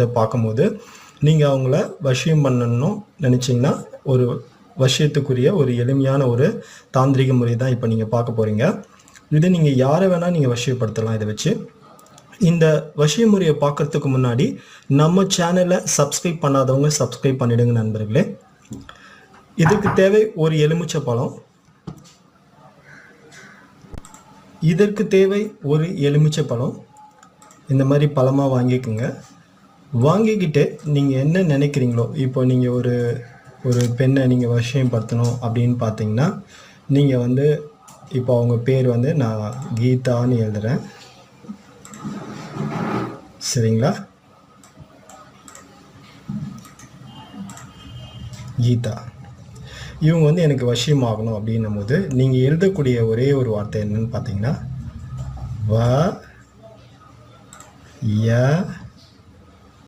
இதை பார்க்கும்போது நீங்கள் அவங்கள வசியம் பண்ணணும் நினச்சிங்கன்னா ஒரு வசியத்துக்குரிய ஒரு எளிமையான ஒரு தாந்திரிக முறை தான் இப்போ நீங்கள் பார்க்க போகிறீங்க இதை நீங்கள் யாரை வேணால் நீங்கள் வசியப்படுத்தலாம் இதை வச்சு. இந்த வசிய முறையை பார்க்கறதுக்கு முன்னாடி நம்ம சேனலை சப்ஸ்கிரைப் பண்ணாதவங்க சப்ஸ்கிரைப் பண்ணிடுங்க நண்பர்களே. இதுக்கு தேவை ஒரு எலுமிச்சை பழம். இதற்கு தேவை ஒரு எலுமிச்சை பழம். இந்த மாதிரி பழமாக வாங்கிக்கோங்க. வாங்கிக்கிட்டு நீங்கள் என்ன நினைக்கிறீங்களோ இப்போ நீங்கள் ஒரு ஒரு பெண்ணை நீங்கள் வசியப்படுத்தணும் அப்படின்னு பார்த்தீங்கன்னா நீங்கள் வந்து இப்போ அவங்க பேர் வந்து நான் கீதான்னு எழுதுகிறேன் சரிங்களா? கீதா. இவங்க வந்து எனக்கு வசியமாகணும் அப்படின்னும் போது நீங்கள் எழுதக்கூடிய ஒரே ஒரு வார்த்தை என்னன்னு பார்த்தீங்கன்னா வ ய